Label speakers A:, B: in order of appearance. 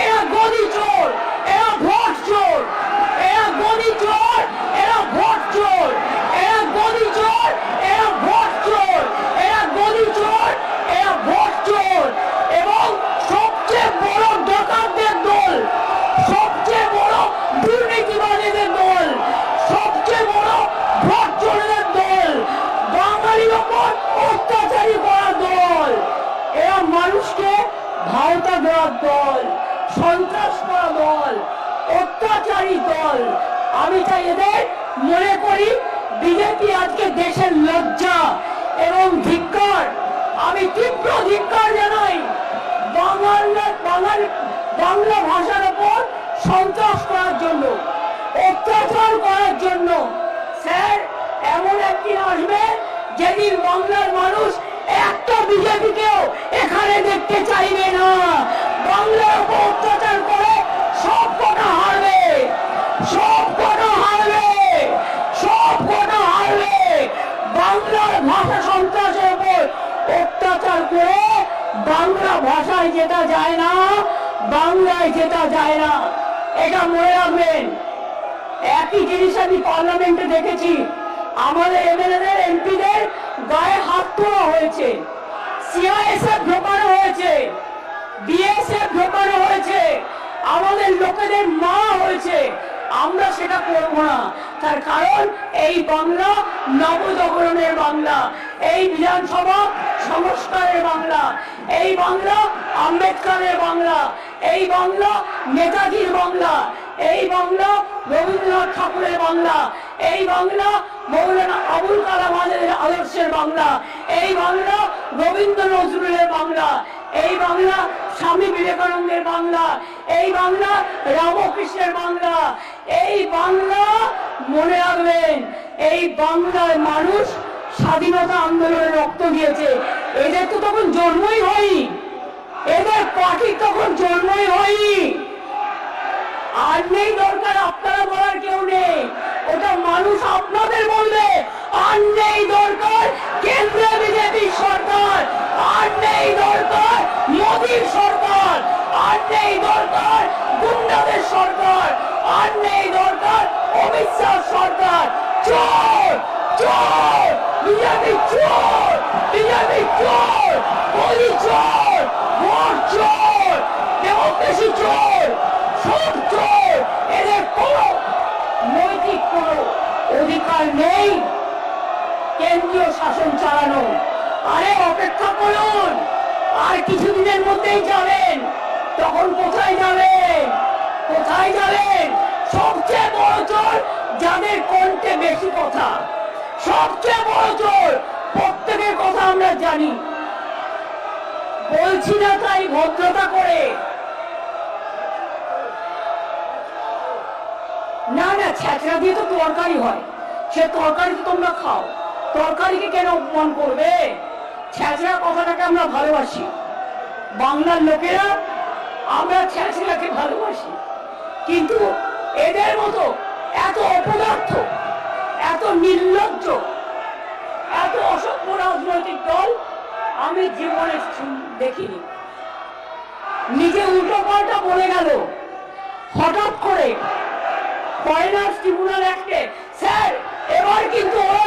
A: এরা গদি চোর এরা ভোট চোর এরা গদি চোর এরা ভোট চোর এরা গদি চোর এরা ভোট চোর এরা গদি চোর এরা ভোট চোর। এবং সবচেয়ে বড় ডাকাতদের দল, সবচেয়ে বড় দুর্নীতিবাদীদের দল, সবচেয়ে বড় ভোট চোরদের দল, বাঙালির ওপর অত্যাচারী করার দল। এরা মানুষকে ভাওতা দেওয়ার দল। সন্ত্রাস দল, অত্যাচারী দল। আমি এদের মনে করি বিজেপি আজকে দেশের লজ্জা এবং আমি তীব্র ধিক্কার জানাই বাঙাল বাংলা ভাষার ওপর সন্ত্রাস জন্য, অত্যাচার করার জন্য। স্যার, এমন আসবে যেদিন বাংলার মানুষ একটা বিজেপিকেও এখানে দেখতে চাইবে না। ভাষা সন্ত্রাসের উপর অত্যাচার করে বাংলা ভাষায় যেটা যায় না, বাংলায় যেটা যায় না, এটা মনে রাখবেন। একই জিনিস আমি পার্লামেন্টে দেখেছি, আমাদের এমএলএদের, এমপিদের গায়ে হাত তোলা হয়েছে, সিআইএসএফ ঢোকানো হয়েছে, বিএসএফ ঢোকানো হয়েছে, আমাদের লোকেদের মা হয়েছে আমরা সেটা করব না। তার কারণ এই বাংলা নবজাগরণের বাংলা, এই বিধানসভা সংস্কারের বাংলা, এই বাংলা আম্বেদকরের বাংলা, এই বাংলা নেতাজির বাংলা, এই বাংলা রবীন্দ্রনাথ ঠাকুরের বাংলা, এই বাংলা মৌলানা আবুল কালাম আজাদের আদর্শের বাংলা, এই বাংলা রবীন্দ্র নজরুলের বাংলা, এই বাংলা স্বামী বিবেকানন্দের বাংলা, এই বাংলা রামকৃষ্ণের বাংলা এই বাংলা মনে রাখবেন, এই বাংলার মানুষ স্বাধীনতা আন্দোলনে রক্ত দিয়েছে। এদের তো তখন জন্মই হয়নি। এদের পার্টি তখন জন্মই হয়নি। আর নেই দরকার, আপনারা বলার কেউ নেই। ওটা মানুষ আপনাদের বলবে। আর নেই দরকার কেন্দ্রে বিজেপি সরকার। আর নেই দরকার মোদীর সরকার। আর নেই দরকার গুন্ডাদের সরকার। আর নেই দরকার অমিত শাহ সরকার চোর চোর বিজেপি চোর বিজেপি চোর মোদী চোর ভোট চোর ডেমোক্রেসি চোর সব চোর এদের কোনো নৈতিক কোনো অধিকার নেই! কেন্দ্রীয় শাসন চালানো! আরে, অপেক্ষা করুন! আর কিছুদিনের মধ্যেই যাবেন! তখন কোথায় যাবেন? কোথায় যাবেন? সবচেয়ে বড় চোর যাদের কণ্ঠে বেশি কথা, সবচেয়ে বড় চোর প্রত্যেকের কথা আমরা জানি। বলছি না তাই ভদ্রতা করে। না না, ছ্যাঁচড়া দিয়ে তো তরকারি হয়। সে তরকারি তো তোমরা খাও। তরকারিকে কেন অপমান করবে? ছ্যাঁচড়া কথাটাকে আমরা ভালোবাসি। বাংলার লোকেরা আমরা ছ্যাঁচড়াকে ভালোবাসি। কিন্তু এদের মতো এত অপদার্থ, এত নির্লজ্জ, এত অসভ্য রাজনৈতিক দল আমি জীবনে দেখিনি। নিজে উল্টো পাল্টা বলে গেল, হঠাৎ করে ফরেনার্স ট্রিবুনাল অ্যাক্টে স্যার, এবার কিন্তু ওরা